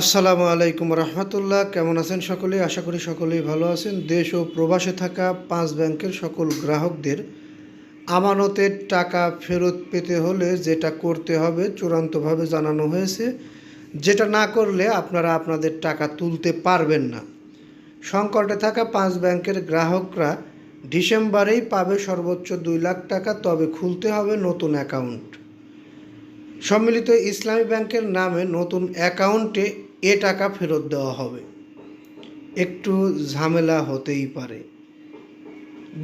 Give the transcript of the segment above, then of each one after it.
আসসালামু আলাইকুম রহমতুল্লাহ। কেমন আছেন সকলেই আশা করি সকলেই ভালো আছেন। দেশ ও প্রবাসে থাকা পাঁচ ব্যাংকের সকল গ্রাহকদের আমানতের টাকা ফেরত পেতে হলে যেটা করতে হবে, চূড়ান্তভাবে জানানো হয়েছে। যেটা না করলে আপনারা আপনাদের টাকা তুলতে পারবেন না। সংকটে থাকা পাঁচ ব্যাংকের গ্রাহকরা ডিসেম্বরেই পাবে সর্বোচ্চ দুই লাখ টাকা, তবে খুলতে হবে নতুন অ্যাকাউন্ট। সম্মিলিত ইসলামী ব্যাংকের নামে নতুন অ্যাকাউন্টে এ টাকা ফেরত দেওয়া হবে। একটু ঝামেলা হতেই পারে।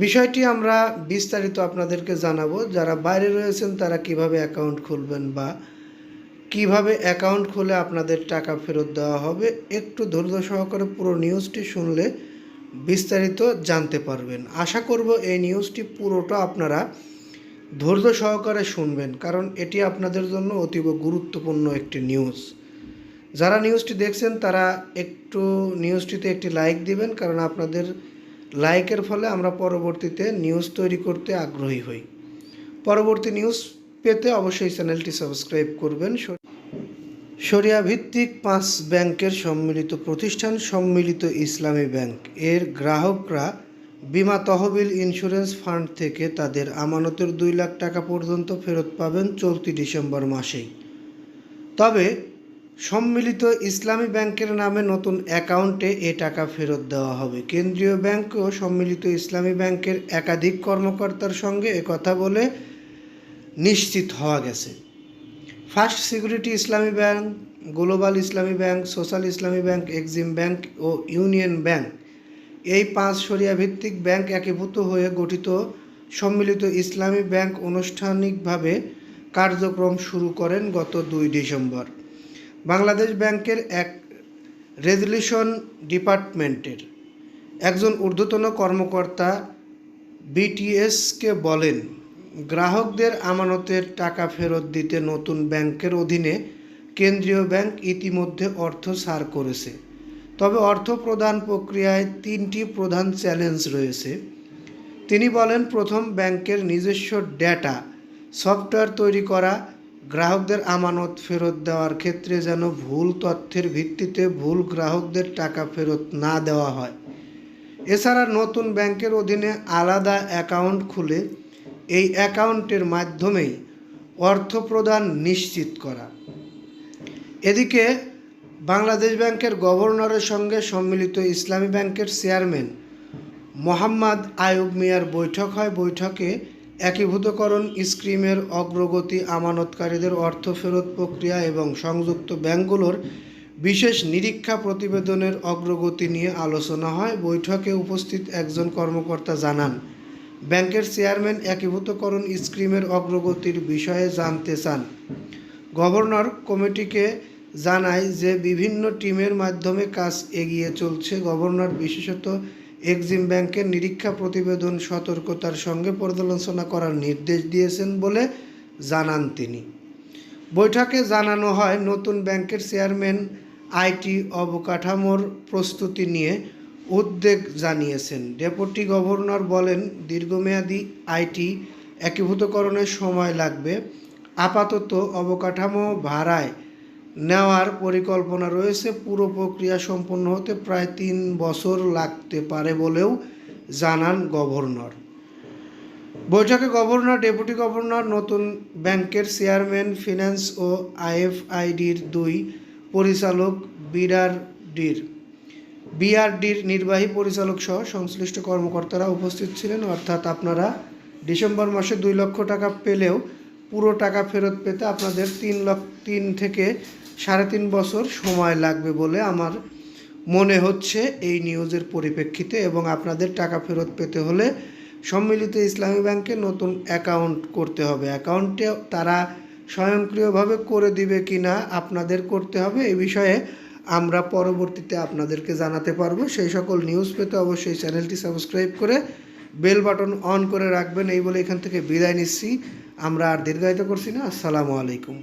বিষয়টি আমরা বিস্তারিত আপনাদেরকে জানাব, যারা বাইরে রয়েছেন তারা কীভাবে অ্যাকাউন্ট খুলবেন বা কীভাবে অ্যাকাউন্ট খুলে আপনাদের টাকা ফেরত দেওয়া হবে, একটু ধৈর্য সহকারে পুরো নিউজটি শুনলে বিস্তারিত জানতে পারবেন। আশা করব এই নিউজটি পুরোটা আপনারা ধৈর্য সহকারে শুনবেন, কারণ এটি আপনাদের জন্য অতীব গুরুত্বপূর্ণ একটি নিউজ যারা নিউজটি দেখছেন, তারা একটু নিউজটিতে একটি লাইক দিবেন, কারণ আপনাদের লাইকের ফলে আমরা পরবর্তীতে নিউজ তৈরি করতে আগ্রহী হই। পরবর্তী নিউজ পেতে অবশ্যই চ্যানেলটি সাবস্ক্রাইব করবেন। ভিত্তিক পাঁচ ব্যাংকের সম্মিলিত প্রতিষ্ঠান, সম্মিলিত ইসলামী ব্যাংক। এর গ্রাহকরা বিমা তহবিল ইন্স্যুরেন্স ফান্ড থেকে তাদের আমানতের দুই লাখ টাকা পর্যন্ত ফেরত পাবেন চলতি ডিসেম্বর মাসেই। তবে, সম্মিলিত ইসলামী ব্যাংকের নামে নতুন অ্যাকাউন্টে এ টাকা ফেরত দেওয়া হবে। কেন্দ্রীয় ব্যাংক ও সম্মিলিত ইসলামী ব্যাংকের একাধিক কর্মকর্তার সঙ্গে কথা বলে নিশ্চিত হওয়া গেছে। First Security Islami Bank, Global Islami Bank, Social Islami Bank, Exim Bank ও ইউনিয়ন ব্যাংক এই পাঁচ সরিয়া ভিত্তিক ব্যাংক একীভূত হয়ে গঠিত সম্মিলিত ইসলামী ব্যাংক আনুষ্ঠানিকভাবে কার্যক্রম শুরু করেন গত দুই ডিসেম্বর। বাংলাদেশ ব্যাংকের এক রেজলিউশন ডিপার্টমেন্টের একজন ঊর্ধ্বতন কর্মকর্তা বিটিএসকে বলেন, গ্রাহকদের আমানতের টাকা ফেরত দিতে নতুন ব্যাংকের অধীনে কেন্দ্রীয় ব্যাংক ইতিমধ্যে অর্থ সার করেছে। তবে অর্থ প্রদান প্রক্রিয়ায় তিনটি প্রধান চ্যালেঞ্জ রয়েছে। তিনি বলেন, প্রথম, ব্যাংকের নিজস্ব ডেটা, সফটওয়্যার তৈরি করা, গ্রাহকদের আমানত ফেরত দেওয়ার ক্ষেত্রে যেন ভুল তথ্যের ভিত্তিতে ভুল গ্রাহকদের টাকা ফেরত না দেওয়া হয়। এছাড়া নতুন ব্যাংকের অধীনে আলাদা অ্যাকাউন্ট খুলে এই অ্যাকাউন্টের মাধ্যমেই অর্থ প্রদান নিশ্চিত করা। এদিকে বাংলাদেশ ব্যাংকের গভর্নরের সঙ্গে সম্মিলিত ইসলামী ব্যাংকের চেয়ারম্যান মোহাম্মদ আয়ুব মিয়ার বৈঠক হয়। বৈঠকে একীভূতকরণ স্কিমের অগ্রগতি, আমানতকারীদের অর্থ ফেরত প্রক্রিয়া এবং সংযুক্ত ব্যাংকগুলোর বিশেষ নিরীক্ষা প্রতিবেদনের অগ্রগতি নিয়ে আলোচনা হয়। বৈঠকে উপস্থিত একজন কর্মকর্তা জানান, ব্যাংকের চেয়ারম্যান একীভূতকরণ স্কিমের অগ্রগতির বিষয়ে জানতে চান। গভর্নর কমিটিকে জানায় যে বিভিন্ন টিমের মাধ্যমে কাজ এগিয়ে চলছে। গভর্নর বিশেষত এক্সিম ব্যাংকের নিরীক্ষা প্রতিবেদন সতর্কতার সঙ্গে পর্যালোচনা করার নির্দেশ দিয়েছেন বলে জানান তিনি। বৈঠকে জানানো হয়, নতুন ব্যাংকের চেয়ারম্যান আইটি অবকাঠামোর প্রস্তুতি নিয়ে উদ্বেগ জানিয়েছেন। ডেপুটি গভর্নর বলেন, দীর্ঘমেয়াদী আইটি একীভূতকরণের সময় লাগবে। আপাতত অবকাঠামো ভাড়ায় নেওয়ার পরিকল্পনা রয়েছে। পুরো প্রক্রিয়া সম্পন্ন হতে প্রায় তিন বছর লাগতে পারে বলেও জানান গভর্নর। বৈঠকে গভর্নর, ডেপুটি গভর্নর, নতুন ব্যাংকের চেয়ারম্যান, ফিন্যান্স ও আইএফআইডির দুই পরিচালক বিআরডির। বিআরডির নির্বাহী পরিচালক সহ সংশ্লিষ্ট কর্মকর্তারা উপস্থিত ছিলেন। অর্থাৎ আপনারা ডিসেম্বর মাসে দুই লক্ষ টাকা পেলেও পুরো টাকা ফেরত পেতে আপনাদের তিন লক্ষ, তিন থেকে সাড়ে তিন বছর সময় লাগবে বলে আমার মনে হচ্ছে এই নিউজের পরিপ্রেক্ষিতে এবং আপনাদের টাকা ফেরত পেতে হলে সম্মিলিত ইসলামী ব্যাংকে নতুন অ্যাকাউন্ট করতে হবে। অ্যাকাউন্টে তারা স্বয়ংক্রিয়ভাবে করে দিবে কি না আপনাদের করতে হবে এই বিষয়ে আমরা পরবর্তীতে আপনাদেরকে জানাতে পারব। সেই সকল নিউজ পেতে অবশ্যই চ্যানেলটি সাবস্ক্রাইব করে বেল বাটন অন করে রাখবেন। এই বলে এখান থেকে বিদায় নিচ্ছি। আমরা আর দীর্ঘায়িত করছি না। আসসালামু আলাইকুম।